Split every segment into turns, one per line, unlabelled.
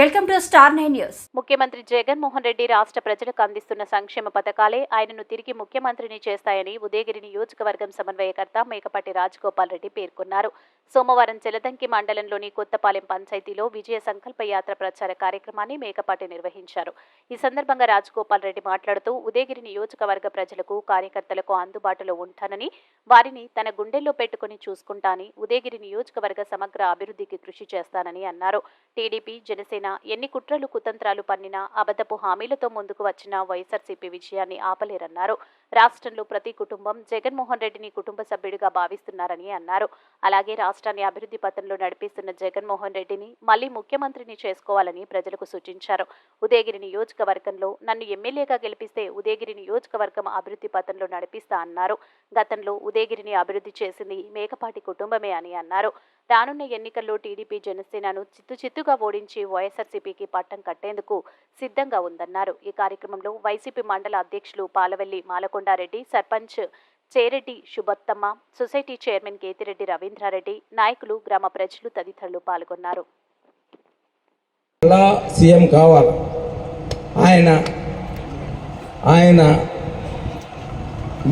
Welcome to Star nine news.
ముఖ్యమంత్రి జగన్మోహన్ రెడ్డి రాష్ట్ర ప్రజలకు అందిస్తున్న సంక్షేమ పథకాలే ఆయనను తిరిగి ముఖ్యమంత్రిని చేస్తాయని ఉదయగిరి నియోజకవర్గం సమన్వయకర్త మేకపాటి రాజగోపాల్ రెడ్డి పేర్కొన్నారు. సోమవారం చెలదంకి మండలంలోని కొత్తపాలెం పంచాయతీలో విజయ సంకల్ప యాత్ర ప్రచార కార్యక్రమాన్ని మేకపాటి నిర్వహించారు. ఈ సందర్భంగా రాజగోపాల్ రెడ్డి మాట్లాడుతూ ఉదయగిరి నియోజకవర్గ ప్రజలకు కార్యకర్తలకు అందుబాటులో ఉంటానని వారిని తన గుండెల్లో పెట్టుకుని చూసుకుంటాని ఉదయగిరి నియోజకవర్గ సమగ్ర అభివృద్ధికి కృషి చేస్తానని అన్నారు. టీడీపీ జనసేన ఎన్ని కుట్రలు కుతంత్రాలు పన్నినా అబద్ధపు హామీలతో ముందుకు వచ్చిన వైఎస్ఆర్సీపీ విజయాన్ని ఆపలేరన్నారు. రాష్ట్రంలో ప్రతి కుటుంబం జగన్మోహన్ రెడ్డిని కుటుంబ సభ్యుడిగా భావిస్తున్నారని అన్నారు. అలాగే రాష్ట్రాన్ని అభివృద్ధి పథంలో నడిపిస్తున్న జగన్మోహన్ రెడ్డిని మళ్ళీ ముఖ్యమంత్రిని చేసుకోవాలని ప్రజలకు సూచించారు. ఉదయగిరి నియోజకవర్గంలో నన్ను ఎమ్మెల్యేగా గెలిపిస్తే ఉదయగిరి నియోజకవర్గం అభివృద్ధి పథంలో నడిపిస్తా అన్నారు. గతంలో ఉదయగిరిని అభివృద్ధి చేసింది మేకపాటి కుటుంబమే అని అన్నారు. రానున్న ఎన్నికల్లో టీడీపీ జనసేనను చిత్తు చిత్తుగా ఓడించి వైఎస్ఆర్సీపీకి పట్టం కట్టేందుకు సిద్ధంగా ఉందన్నారు. ఈ కార్యక్రమంలో వైసీపీ మండల అధ్యక్షులు పాలవెల్లి మాలకొండారెడ్డి సర్పంచ్ చేరెడ్డి శుభత్తమ్మ సొసైటీ చైర్మన్ కేతిరెడ్డి రవీంద్రారెడ్డి నాయకులు గ్రామ ప్రజలు తదితరులు పాల్గొన్నారు.
సీఎం కావాలి. ఆయన ఆయన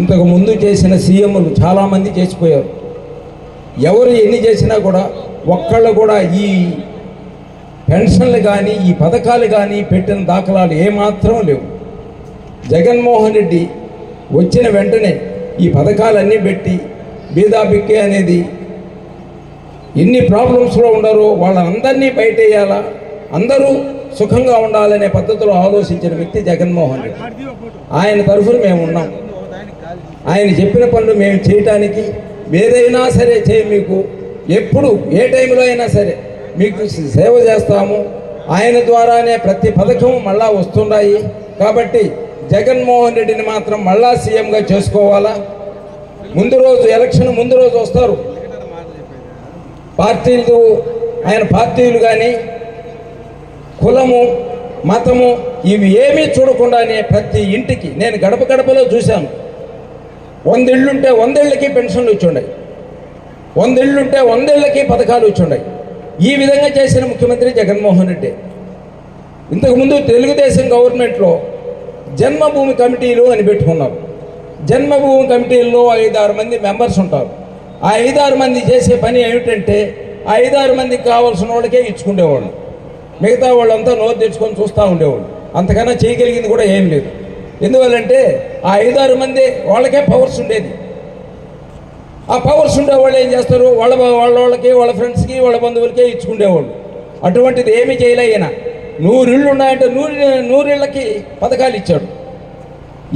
ఇంతకు ముందు చేసిన సీఎంలు చాలామంది చేసిపోయారు. ఎవరు ఎన్ని చేసినా కూడా ఒక్కళ్ళు కూడా ఈ పెన్షన్లు కానీ ఈ పథకాలు కానీ పెట్టిన దాఖలాలు ఏమాత్రం లేవు. జగన్మోహన్ రెడ్డి వచ్చిన వెంటనే ఈ పథకాలన్నీ పెట్టి బీదాబిక్కే అనేది ఎన్ని ప్రాబ్లమ్స్లో ఉన్నారో వాళ్ళందరినీ బయటేయాలా? అందరూ సుఖంగా ఉండాలనే పద్ధతిలో ఆలోచించిన వ్యక్తి జగన్మోహన్ రెడ్డి. ఆయన తరఫున మేము ఉన్నాం. ఆయన చెప్పిన పనులు మేము చేయటానికి ఏదైనా సరే చేయి మీకు. ఎప్పుడు ఏ టైంలో అయినా సరే మీకు సేవ చేస్తాము. ఆయన ద్వారానే ప్రతి పథకం మళ్ళా వస్తున్నాయి కాబట్టి జగన్మోహన్ రెడ్డిని మాత్రం మళ్ళా సీఎంగా చేసుకోవాలా? ముందు రోజు ఎలక్షన్ ముందు రోజు వస్తారు. పార్టీలు ఆయన పార్టీలు కానీ కులము మతము ఇవి ఏమీ చూడకుండానే ప్రతి ఇంటికి నేను గడప గడపలో చూశాను. వందేళ్ళుంటే వందేళ్ళకి పెన్షన్లు ఇచ్చుండయి వందేళ్ళుంటే వందేళ్ళకి పథకాలు ఇచ్చుండయి ఈ విధంగా చేసిన ముఖ్యమంత్రి జగన్మోహన్ రెడ్డి. ఇంతకుముందు తెలుగుదేశం గవర్నమెంట్లో జన్మభూమి కమిటీలు అని పెట్టుకున్నారు. జన్మభూమి కమిటీల్లో ఐదారు మంది మెంబర్స్ ఉంటారు. ఆ ఐదారు మంది చేసే పని ఏమిటంటే ఆ ఐదారు మందికి కావాల్సిన వాళ్ళకే ఇచ్చుకునేవాళ్ళు. మిగతా వాళ్ళంతా నోరు తెచ్చుకొని చూస్తూ ఉండేవాళ్ళు. అంతకన్నా చేయగలిగింది కూడా ఏం లేదు. ఎందువల్లంటే ఆ ఐదారు మంది వాళ్ళకే పవర్స్ ఉండేది. ఆ పవర్స్ ఉండే వాళ్ళు ఏం చేస్తారు? వాళ్ళ వాళ్ళ వాళ్ళకి వాళ్ళ ఫ్రెండ్స్కి వాళ్ళ బంధువులకే ఇచ్చుకునేవాళ్ళు. అటువంటిది ఏమీ చేయలే ఈయన. నూరిళ్ళు ఉన్నాయంటే నూరి నూరిళ్ళకి పథకాలు ఇచ్చాడు.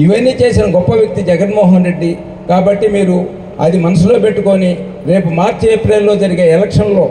ఇవన్నీ చేసిన గొప్ప వ్యక్తి జగన్మోహన్ రెడ్డి. కాబట్టి మీరు అది మనసులో పెట్టుకొని రేపు మార్చి ఏప్రిల్లో జరిగే ఎలక్షన్లో